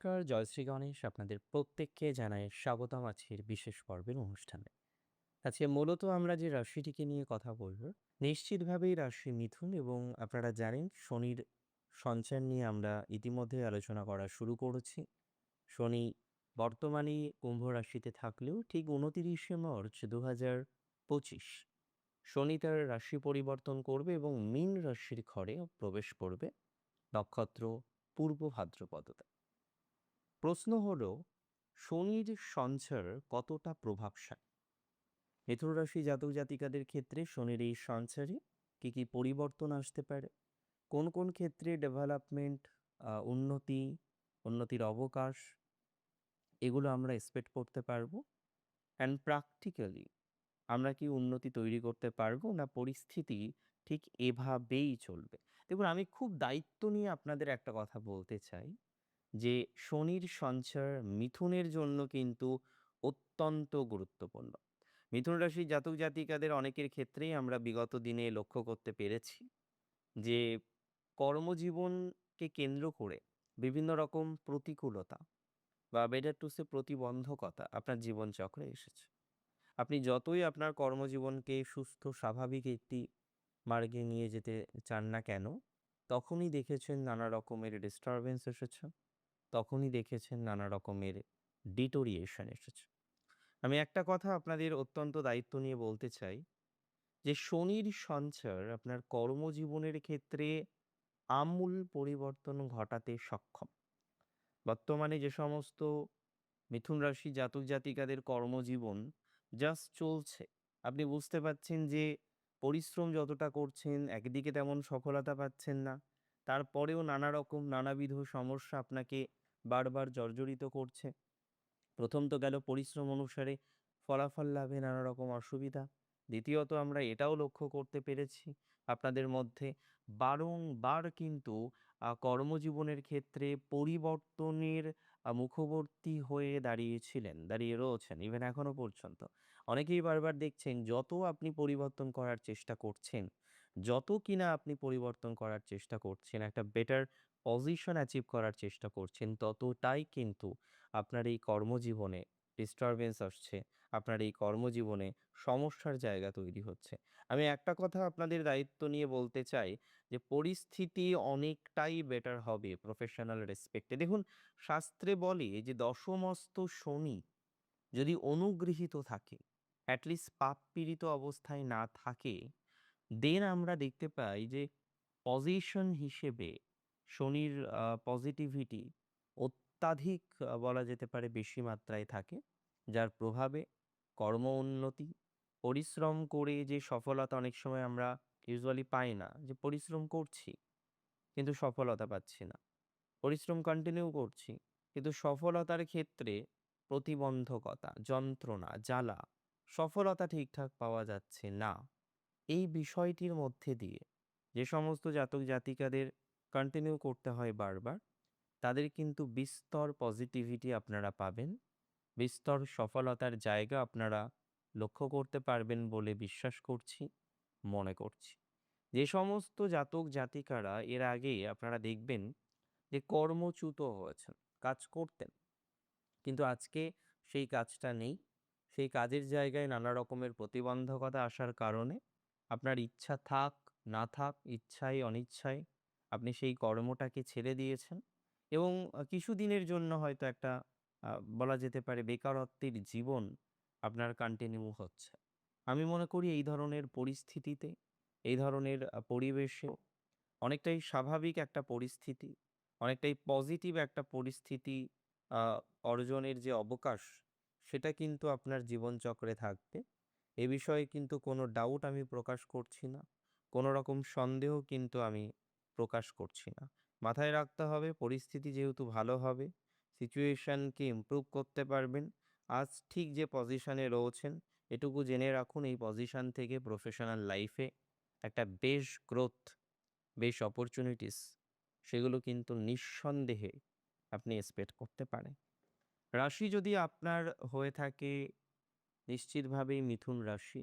নমস্কার, জয়শ্রী গণেশ আপনাদের প্রত্যেককে জানাই স্বাগতম আজকের বিশেষ পর্বের অনুষ্ঠানে। আজকে মূলত আমরা যে রাশিটিকে নিয়ে কথা বলব, নিশ্চিতভাবেই রাশি মিথুন এবং আপনারা জানেন শনির সঞ্চার নিয়ে আমরা ইতিমধ্যে আলোচনা করা শুরু করেছি। শনি বর্তমানে কুম্ভ রাশিতে থাকলেও ঠিক উনতিরিশে মার্চ দু হাজার পঁচিশ, শনি তার রাশি পরিবর্তন করবে এবং মীন রাশির ঘরে প্রবেশ করবে নক্ষত্র পূর্ব ভাদ্রপদতে। প্রশ্ন হলো, শনির সঞ্চার কতটা প্রভাবশালী? মিথুন রাশি জাতক জাতিকাদের ক্ষেত্রে শনির এই সঞ্চারে কী কী পরিবর্তন আসতে পারে? কোন কোন ক্ষেত্রে ডেভেলপমেন্ট উন্নতি, উন্নতির অবকাশ, এগুলো আমরা এক্সপেক্ট করতে পারব? অ্যান্ড প্র্যাকটিক্যালি আমরা কি উন্নতি তৈরি করতে পারব না পরিস্থিতি ঠিক এভাবেই চলবে? দেখুন, আমি খুব দায়িত্ব নিয়ে আপনাদের একটা কথা বলতে চাই। যে শনির সঞ্চার মিথুনের জন্য কিন্তু অত্যন্ত গুরুত্বপূর্ণ। মিথুন রাশি জাতক জাতিকাদের অনেকের ক্ষেত্রেই আমরা বিগত দিনে লক্ষ্য করতে পেরেছি যে কর্মজীবনকে কেন্দ্র করে বিভিন্ন রকম প্রতিকূলতা বা বেটার টু সে প্রতিবন্ধকতা আপনার জীবনচক্রে এসেছে। আপনি যতই আপনার কর্মজীবনকে সুস্থ, স্বাভাবিক একটি মার্গে নিয়ে যেতে চান না কেন, তখনই দেখেছেন নানা রকমের ডিস্টারবেন্স এসেছে। তখনই দেখেছেন নানা রকমের ডিটোরিয়েশন এসেছে। আমি একটা কথা আপনাদের অত্যন্ত দায়িত্ব নিয়ে বলতে চাই যে, শনির সঞ্চার আপনার কর্মজীবনের ক্ষেত্রে আমূল পরিবর্তন ঘটাতে সক্ষম। বর্তমানে যে সমস্ত মিথুন রাশি জাতক জাতিকাদের কর্মজীবন জাস্ট চলছে, আপনি বুঝতে পারছেন যে, পরিশ্রম যতটা করছেন, একদিকে তেমন সফলতা পাচ্ছেন না, তারপরেও নানা রকম নানাবিধ সমস্যা আপনাকে বারবার জর্জরিত করছে। প্রথম তো গেল পরিশ্রম অনুসারে ফলাফল লাভে নানা রকম অসুবিধা। দ্বিতীয়ত আমরা এটাও লক্ষ্য করতে পেরেছি আপনাদের মধ্যে। বারংবার কিন্তু কর্মজীবনের ক্ষেত্রে পরিবর্তনের মুখবর্তী হয়ে দাঁড়িয়েছিলেন, দাঁড়িয়ে রয়েছেন ইভেন এখনও পর্যন্ত। অনেকেই বারবার দেখছেন, যত আপনি পরিবর্তন করার চেষ্টা করছেন, যত কিনা আপনি পরিবর্তন করার চেষ্টা করছেন, একটা বেটার পজিশন অ্যাচিভ করার চেষ্টা করছেন, ততটাই কিন্তু আপনার এই কর্মজীবনে ডিস্টারবেন্স আসছে, আপনার এই কর্মজীবনে সমস্যার জায়গা তৈরি হচ্ছে। আমি একটা কথা আপনাদের দায়িত্ব নিয়ে বলতে চাই যে, পরিস্থিতি অনেকটাই বেটার হবে প্রফেশনাল রেসপেক্টে দেখুন, শাস্ত্রে বলে যে, দশমস্ত শনি যদি অনুগৃহীত থাকে অ্যাটলিস্ট পাপ পীড়িত অবস্থায় না থাকে দেন আমরা দেখতে পাই যে পজিশন হিসেবে শনির পজিটিভিটি অত্যাধিক বলা যেতে পারে বেশি মাত্রায় থাকে, যার প্রভাবে কর্ম উন্নতি, পরিশ্রম করে যে সফলতা অনেক সময় আমরা ইউজুয়ালি পাই না, যে পরিশ্রম করছি কিন্তু সফলতা পাচ্ছি না। পরিশ্রম কন্টিনিউ করছি কিন্তু সফলতার ক্ষেত্রে প্রতিবন্ধকতা, যন্ত্রণা, জ্বালা সফলতা ঠিকঠাক পাওয়া যাচ্ছে না। এই বিষয়টির মধ্যে দিয়ে যে সমস্ত জাতক জাতিকাদের কন্টিনিউ করতে হয় বারবার, তাদের কিন্তু বিস্তর পজিটিভিটি আপনারা পাবেন, বিস্তর সফলতার জায়গা আপনারা লক্ষ্য করতে পারবেন বলে বিশ্বাস করছি, মনে করছি। যে সমস্ত জাতক জাতিকারা এর আগে আপনারা দেখবেন যে কর্মচ্যুত হয়েছেন, কাজ করতেন, কিন্তু আজকে সেই কাজটা নেই, সেই কাজের জায়গায় নানা রকমের প্রতিবন্ধকতা আসার কারণে আপনার ইচ্ছা থাক, না থাক ইচ্ছায় অনিচ্ছায় আপনি সেই কর্মটাকে ছেড়ে দিয়েছেন এবং কিছুদিনের জন্য হয়তো একটা বলা যেতে পারে বেকারত্বের জীবন আপনার কন্টিনিউ হচ্ছে। আমি মনে করি এই ধরনের পরিস্থিতিতে, এই ধরনের পরিবেশে অনেকটাই স্বাভাবিক একটা পরিস্থিতি, অনেকটাই পজিটিভ একটা পরিস্থিতি অর্জনের যে অবকাশ, সেটা কিন্তু আপনার জীবনচক্রে থাকবে। এ বিষয়ে কিন্তু কোনো ডাউট আমি প্রকাশ করছি না। কোনো রকম সন্দেহ কিন্তু আমি প্রকাশ করছি না। মাথায় রাখতে হবে পরিস্থিতি যেহেতু ভালো হবে সিচুয়েশানকে ইমপ্রুভ করতে পারবেন। আজ ঠিক যে পজিশানে রয়েছেন, এটুকু জেনে রাখুন এই পজিশান থেকে প্রফেশনাল লাইফে একটা বেশ গ্রোথ বেশ অপরচুনিটিস সেগুলো কিন্তু নিঃসন্দেহে আপনি এক্সপেক্ট করতে পারেন। রাশি যদি আপনার হয়ে থাকে, নিশ্চিতভাবেই মিথুন রাশি।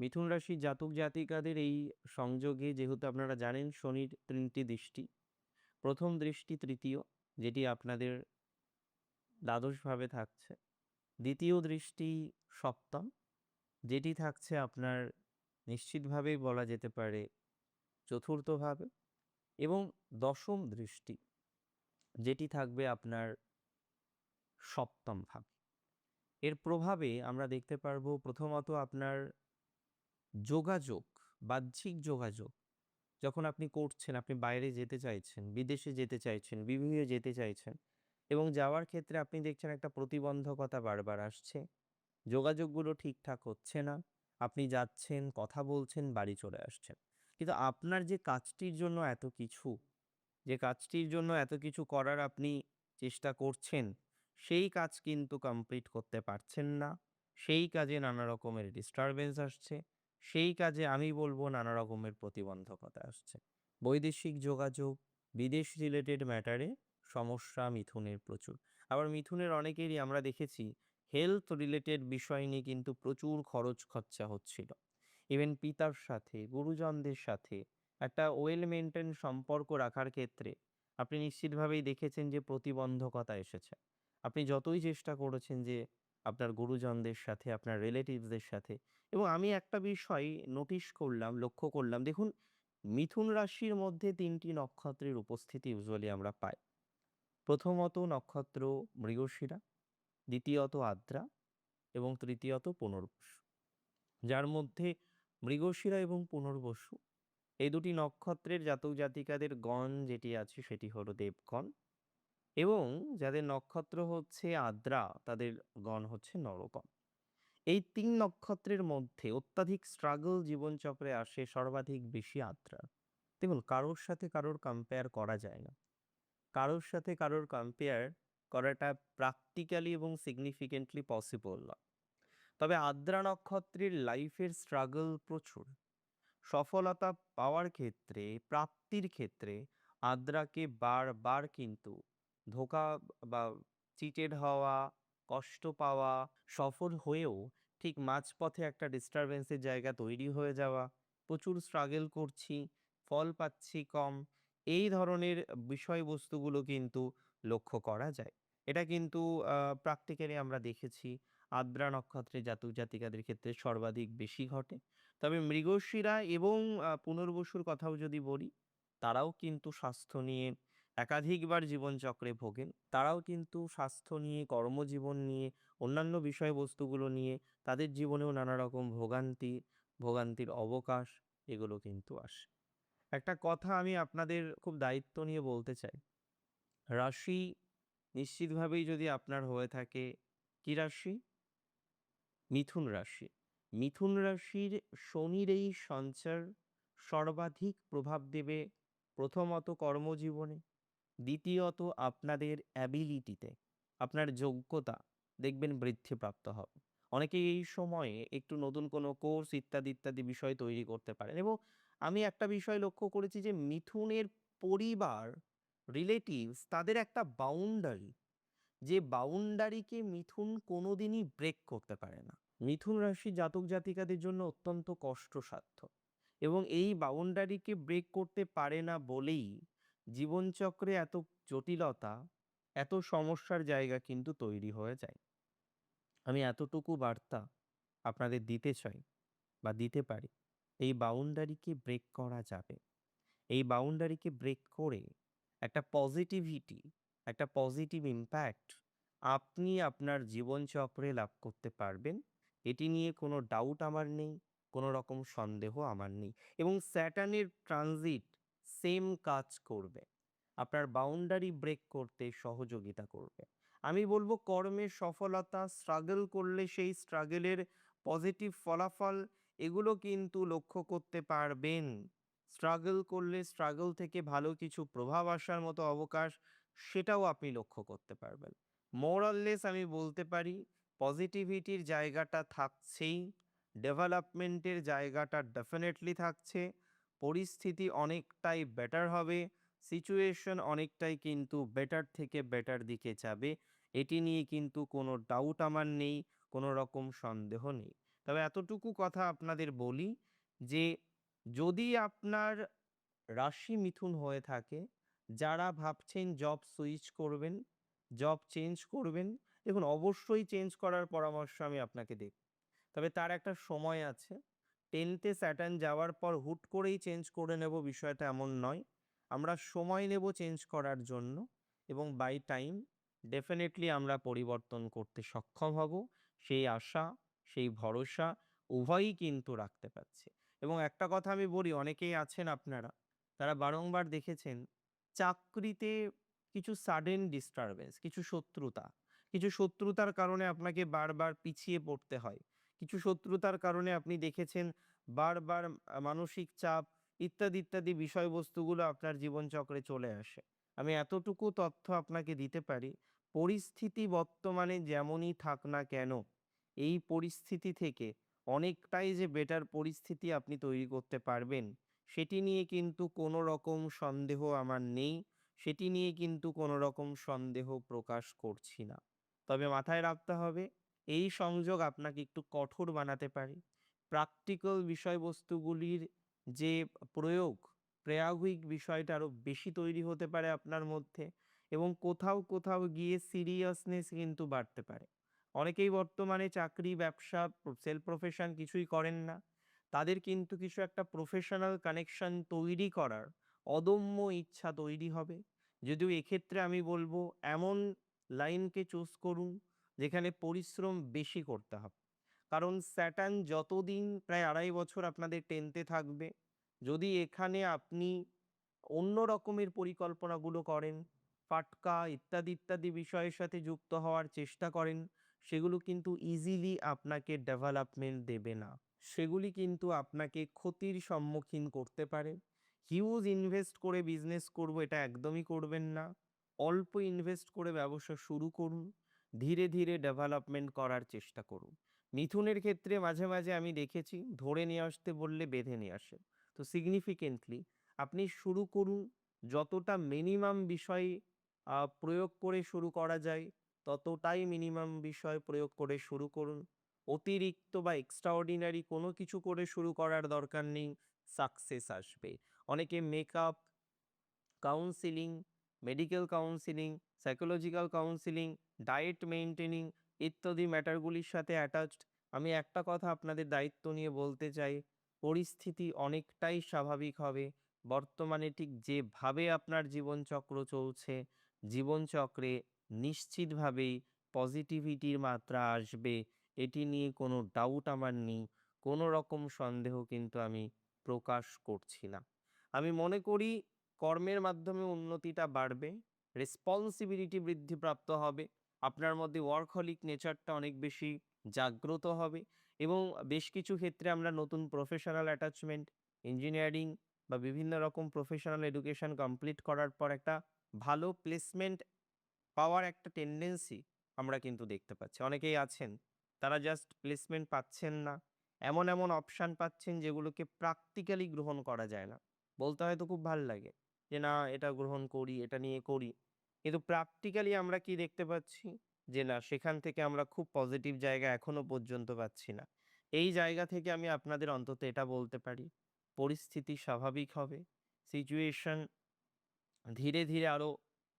মিথুন রাশি জাতক জাতিকাদের এই সংযোগে যেহেতু আপনারা জানেন শনির তিনটি দৃষ্টি, প্রথম দৃষ্টি তৃতীয়, যেটি আপনাদের দ্বাদশভাবে থাকছে। দ্বিতীয় দৃষ্টি সপ্তম, যেটি থাকছে আপনার নিশ্চিতভাবেই বলা যেতে পারে চতুর্থভাবে। এবং দশম দৃষ্টি, যেটি থাকবে আপনার সপ্তম ভাব এর প্রভাবে আমরা দেখতে পারব প্রথমত আপনার যোগাযোগ, বাহ্যিক যোগাযোগ। যখন আপনি করছেন, আপনি বাইরে যেতে চাইছেন, বিদেশে যেতে চাইছেন, বিভিন্ন যেতে চাইছেন এবং যাওয়ার ক্ষেত্রে আপনি দেখছেন একটা প্রতিবন্ধকতা বারবার আসছে। যোগাযোগগুলো ঠিকঠাক হচ্ছে না। আপনি যাচ্ছেন, কথা বলছেন, বাড়ি চলে আসছেন। কিন্তু আপনার যে কাজটির জন্য এত কিছু, যে কাজটির জন্য এত কিছু করার আপনি চেষ্টা করছেন, সেই কাজ কিন্তু কমপ্লিট করতে পারছেন না। সেই কাজে নানা রকমের ডিস্টারবেন্স আসছে। সেই কাজে আমি বলব নানা রকমের প্রতিবন্ধকতা আসছে। বৈদেশিক যোগাযোগ, বিদেশ রিলেটেড ম্যাটারে সমস্যা মিথুনের প্রচুর। আবার মিথুনের অনেকেরই আমরা দেখেছি হেলথ রিলেটেড বিষয় নিয়ে কিন্তু প্রচুর খরচ খরচা হচ্ছিল। ইভেন পিতার সাথে, গুরুজনদের সাথে একটা ওয়েল মেনটেন সম্পর্ক রাখার ক্ষেত্রে আপনি নিশ্চিতভাবেই দেখেছেন যে প্রতিবন্ধকতা এসেছে। আপনি যতই চেষ্টা করেছেন যে আপনার গুরুজনদের সাথে, আপনার রিলেটিভসদের সাথে এবং আমি একটা বিষয় নোটিশ করলাম, লক্ষ্য করলাম। দেখুন, মিথুন রাশির মধ্যে তিনটি নক্ষত্রের উপস্থিতি ইউজুয়ালি আমরা পাই। প্রথমত নক্ষত্র মৃগশিরা, দ্বিতীয়ত আদ্রা এবং তৃতীয়ত পুনর্বসু। যার মধ্যে মৃগশিরা এবং পুনর্বসু। এই দুটি নক্ষত্রের জাতক জাতিকাদের গণ যেটি আছে সেটি হলো দেবগণ। এবং যাদের নক্ষত্র হচ্ছে আদ্রা, তাদের গণ হচ্ছে নরকম। এই তিন নক্ষত্রের মধ্যে অত্যাধিক স্ট্রাগল জীবনচক্রে আসে সর্বাধিক বেশি আদ্রা দেখুন, কারোর সাথে কারোর কম্পেয়ার করা যায় না। কারোর সাথে কারোর কম্পেয়ার করাটা প্র্যাকটিক্যালি এবং সিগনিফিকেন্টলি পসিবল নয়। তবে আদ্রা নক্ষত্রের লাইফের স্ট্রাগল প্রচুর। সফলতা পাওয়ার ক্ষেত্রে, প্রাপ্তির ক্ষেত্রে আদ্রাকে বারবার কিন্তু ধোকা বা চিটেড হওয়া, কষ্ট পাওয়া, সফল হয়েও ঠিক মাঝপথে একটা ডিস্টারবেন্সের জায়গা তৈরি হয়ে যাওয়া, প্রচুর স্ট্রাগল করছি, ফল পাচ্ছি কম, এই ধরনের বিষয়বস্তুগুলো কিন্তু লক্ষ্য করা যায়। এটা কিন্তু প্র্যাকটিক্যালি আমরা দেখেছি, আদ্রা নক্ষত্রে জাতক জাতিকাদের ক্ষেত্রে সর্বাধিক বেশি ঘটে। তবে মৃগশিরা এবং পুনর্বসুর কথাও যদি বলি, তারাও কিন্তু স্বাস্থ্য নিয়ে একাধিকবার জীবনচক্রে ভোগেন। তারাও কিন্তু স্বাস্থ্য নিয়ে, কর্মজীবন নিয়ে, অন্যান্য বিষয়বস্তুগুলো নিয়ে তাদের জীবনেও নানা রকম ভোগান্তি, ভোগান্তির অবকাশ এগুলো কিন্তু আসে। একটা কথা আমি আপনাদের খুব দায়িত্ব নিয়ে বলতে চাই। রাশি নিশ্চিতভাবেই যদি আপনার হয়ে থাকে, কি রাশি? মিথুন রাশি। মিথুন রাশির শনির এই সঞ্চার সর্বাধিক প্রভাব দেবে প্রথমত কর্মজীবনে। দ্বিতীয়ত আপনাদের অ্যাবিলিটিতে আপনার যোগ্যতা দেখবেন বৃদ্ধিপ্রাপ্ত হবে। অনেকে এই সময়ে একটু নতুন কোনো কোর্স ইত্যাদি ইত্যাদি বিষয় তৈরি করতে পারেন এবং আমি একটা বিষয় লক্ষ্য করেছি যে মিথুনের পরিবার রিলেটিভস তাদের একটা বাউন্ডারি যে বাউন্ডারিকে মিথুন কোনোদিনই ব্রেক করতে পারে না। মিথুন রাশি জাতক জাতিকাদের জন্য অত্যন্ত কষ্টসাধ্য এবং এই বাউন্ডারিকে ব্রেক করতে পারে না বলেই জীবনচক্রে এত জটিলতা, এত সমস্যার জায়গা কিন্তু তৈরি হয়ে যায়। আমি এতটুকু বার্তা আপনাদের দিতে চাই বা দিতে পারি, এই বাউন্ডারিকে ব্রেক করা যাবে। এই বাউন্ডারিকে ব্রেক করে একটা পজিটিভিটি একটা পজিটিভ ইম্প্যাক্ট আপনি আপনার জীবনচক্রে লাভ করতে পারবেন। এটি নিয়ে কোনো ডাউট আমার নেই, কোনো রকম সন্দেহ আমার নেই এবং স্যাটার্নের ট্রানজিট সেম কাজ করবে। আপনার বাউন্ডারি ব্রেক করতে সহযোগিতা করবে। আমি বলব কর্মের সফলতা স্ট্রাগল করলে সেই স্ট্রাগলের পজিটিভ ফলাফল, এগুলো কিন্তু লক্ষ্য করতে পারবেন। স্ট্রাগল করলে স্ট্রাগল থেকে ভালো কিছু প্রভাব আসার মতো অবকাশ, সেটাও আপনি লক্ষ্য করতে পারবেন। মোরাললেস আমি বলতে পারি পজিটিভিটির জায়গাটা থাকছেই ডেভেলপমেন্টের জায়গাটা ডেফিনেটলি থাকছে। পরিস্থিতি অনেকটাই বেটার হবে সিচুয়েশন অনেকটাই কিন্তু বেটার থেকে বেটার দিকে যাবে। এটি নিয়ে কিন্তু কোনো ডাউট আমার নেই, কোনো রকম সন্দেহ নেই। তবে এতটুকু কথা আপনাদের বলি যে, যদি আপনার রাশি মিথুন হয়ে থাকে, যারা ভাবছেন জব সুইচ করবেন জব চেঞ্জ করবেন, দেখুন অবশ্যই চেঞ্জ করার পরামর্শ আমি আপনাকে দেব। তবে তার একটা সময় আছে টেনথে স্যাটার্ন যাওয়ার পর হুট করেই চেঞ্জ করে নেব বিষয়টা এমন নয়। আমরা সময় নেব চেঞ্জ করার জন্য এবং বাই টাইম ডেফিনেটলি আমরা পরিবর্তন করতে সক্ষম হব। সেই আশা, সেই ভরসা উভয়ই কিন্তু রাখতে পারছে। এবং একটা কথা আমি বলি, অনেকেই আছেন আপনারা, তারা বারংবার দেখেছেন, চাকরিতে কিছু সাডেন ডিস্টারবেন্স কিছু শত্রুতা, কিছু শত্রুতার কারণে আপনাকে বারবার পিছিয়ে পড়তে হয়। কিছু শত্রুতার কারণে আপনি দেখেছেন বারবার মানসিক চাপ, ইত্যাদি ইত্যাদি বিষয়বস্তুগুলো আপনার জীবনচক্রে চলে আসে। আমি এতটুকু তথ্য আপনাকে দিতে পারি, পরিস্থিতি বর্তমানে যেমনই থাক না কেন, এই পরিস্থিতি থেকে অনেকটাই যে বেটার পরিস্থিতি আপনি তৈরি করতে পারবেন, সেটি নিয়ে কিন্তু কোনো রকম সন্দেহ আমার নেই, সেটি নিয়ে কিন্তু কোনো রকম সন্দেহ প্রকাশ করছি না। তবে মাথায় রাখতে হবে এই সংযোগ আপনাকে একটু কঠোর বানাতে পারে। প্র্যাকটিক্যাল বিষয়বস্তুগুলির যে প্রয়োগ, প্রায়োগিক বিষয়টা আরও বেশি তৈরি হতে পারে আপনার মধ্যে এবং কোথাও কোথাও গিয়ে সিরিয়াসনেস কিন্তু বাড়তে পারে। অনেকেই বর্তমানে চাকরি, ব্যবসা সেলফ প্রফেশন কিছুই করেন না। তাদের কিন্তু কিছু একটা প্রফেশনাল কানেকশন তৈরি করার অদম্য ইচ্ছা তৈরি হবে। যদিও এক্ষেত্রে আমি বলব, এমন লাইনকে চুজ করুন যেখানে পরিশ্রম বেশি করতে হবে। কারণ স্যাটার্ন যতদিন প্রায় আড়াই বছর আপনাদের টেনতে থাকবে, যদি এখানে আপনি অন্য রকমের পরিকল্পনাগুলো করেন, ফাটকা ইত্যাদি ইত্যাদি বিষয়ের সাথে যুক্ত হওয়ার চেষ্টা করেন, সেগুলো কিন্তু ইজিলি আপনাকে ডেভেলপমেন্ট দেবে না। সেগুলি কিন্তু আপনাকে ক্ষতির সম্মুখীন করতে পারে। হিউজ ইনভেস্ট করে বিজনেস করব এটা একদমই করবেন না। অল্প ইনভেস্ট করে ব্যবসা শুরু করুন। ধীরে ধীরে ডেভেলপমেন্ট করার চেষ্টা করুন। মিথুনের ক্ষেত্রে মাঝে মাঝে আমি দেখেছি, ধরে নিয়ে আসতে বললে বেঁধে নিয়ে আসে। তো সিগনিফিকেন্টলি আপনি শুরু করুন, যতটা মিনিমাম বিষয় প্রয়োগ করে শুরু করা যায়, ততটাই মিনিমাম বিষয় প্রয়োগ করে শুরু করুন। অতিরিক্ত বা এক্সট্রাঅর্ডিনারি কোনো কিছু করে শুরু করার দরকার নেই সাকসেস আসবে। অনেকে makeup counselling medical counselling psychological counselling diet maintaining ইত্যাদি ম্যাটারগুলির সাথে অ্যাটাচড আমি একটা কথা আপনাদের দায়িত্ব নিয়ে বলতে চাই, পরিস্থিতি অনেকটাই স্বাভাবিক হবে। বর্তমানে ঠিক যেভাবে আপনার জীবনচক্র চলছে, জীবনচক্রে নিশ্চিতভাবেই পজিটিভিটির মাত্রা আসবে, এটি নিয়ে কোনো ডাউট আমার নেই, কোনো রকম সন্দেহ কিন্তু আমি প্রকাশ করছি না। আমি মনে করি কর্মের মাধ্যমে উন্নতিটা বাড়বে রেসপন্সিবিলিটি বৃদ্ধিপ্রাপ্ত হবে। আপনার মধ্যে ওয়ার্কহলিক নেচারটা অনেক বেশি জাগ্রত হবে এবং বেশ কিছু ক্ষেত্রে আমরা নতুন প্রফেশনাল অ্যাটাচমেন্ট ইঞ্জিনিয়ারিং বা বিভিন্ন রকম প্রফেশনাল এডুকেশন কমপ্লিট করার পর একটা ভালো প্লেসমেন্ট পাওয়ার একটা টেন্ডেন্সি আমরা কিন্তু দেখতে পাচ্ছি। অনেকেই আছেন, তারা জাস্ট প্লেসমেন্ট পাচ্ছেন না। এমন এমন অপশান পাচ্ছেন যেগুলোকে প্র্যাকটিক্যালি গ্রহণ করা যায় না। বলতে হয়তো খুব ভালো লাগে। যে, না, এটা গ্রহণ করি, এটা নিয়ে করি। কিন্তু প্র্যাকটিক্যালি আমরা কি দেখতে পাচ্ছি? যে, না, সেখান থেকে আমরা খুব পজিটিভ জায়গা এখনও পর্যন্ত পাচ্ছি না। এই জায়গা থেকে আমি আপনাদের অন্তত এটা বলতে পারি, পরিস্থিতি স্বাভাবিক হবে সিচুয়েশন ধীরে ধীরে আরও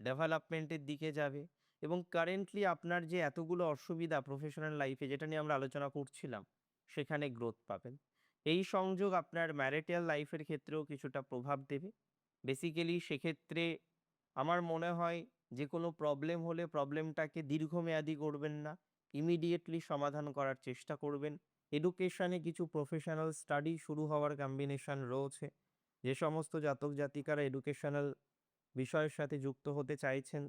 ডেভেলপমেন্টের দিকে যাবে এবং কারেন্টলি আপনার যে, এতগুলো অসুবিধা প্রফেশনাল লাইফে যেটা নিয়ে আমরা আলোচনা করছিলাম, সেখানে গ্রোথ পাবেন। এই সংযোগ আপনার ম্যারিটাল লাইফের ক্ষেত্রেও কিছুটা প্রভাব দেবে। বেসিক্যালি সেক্ষেত্রে আমার মনে হয় যে কোনো প্রবলেম হলে প্রবলেমটাকে দীর্ঘমেয়াদী করবেন না ইমিডিয়েটলি সমাধান করার চেষ্টা করবেন। এডুকেশনে কিছু প্রফেশনাল স্টাডি শুরু হওয়ার কম্বিনেশন রয়েছে। যে সমস্ত জাতক জাতিকারা এডুকেশনাল বিষয়ের সাথে যুক্ত হতে চাইছেন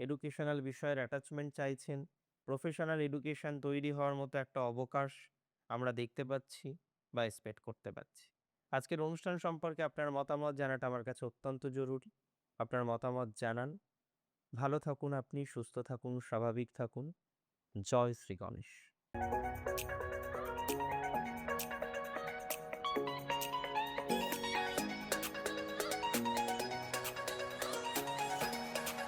এডুকেশনাল বিষয়ের অ্যাটাচমেন্ট চাইছেন প্রফেশনাল এডুকেশন তৈরি হওয়ার মতো একটা অবকাশ আমরা দেখতে পাচ্ছি বা এক্সপেক্ট করতে পারছি আজকের অনুষ্ঠান সম্পর্কে আপনার মতামত জানাটা আমার কাছে অত্যন্ত জরুরি। আপনার মতামত জানান। ভালো থাকুন আপনি, সুস্থ থাকুন, স্বাভাবিক থাকুন। জয় শ্রী গণেশ।